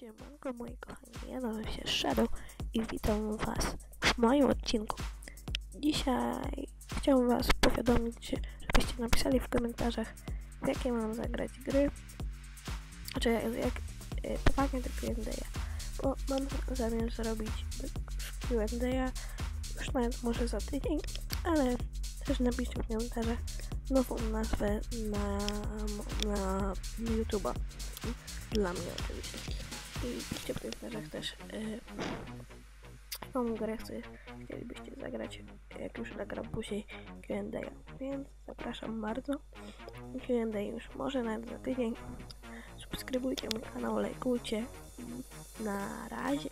Siemanko moi kochani, ja nazywam się Shadow i witam was w moim odcinku. Dzisiaj chciałbym was powiadomić, żebyście napisali w komentarzach, w jakie mam zagrać gry, czy jak, jak e, pytanie do Q&A, bo mam zamiar zrobić Q&A już nawet może za tydzień, ale też napiszcie w komentarzach nową nazwę na, na YouTube'a. Dla mnie oczywiście. I w komentarzach też, yy, jaką grę chcę, chcielibyście zagrać, jak już nagram później Q&A. Więc zapraszam bardzo. Q&A już może nawet za tydzień. Subskrybujcie mój kanał, lajkujcie. Na razie.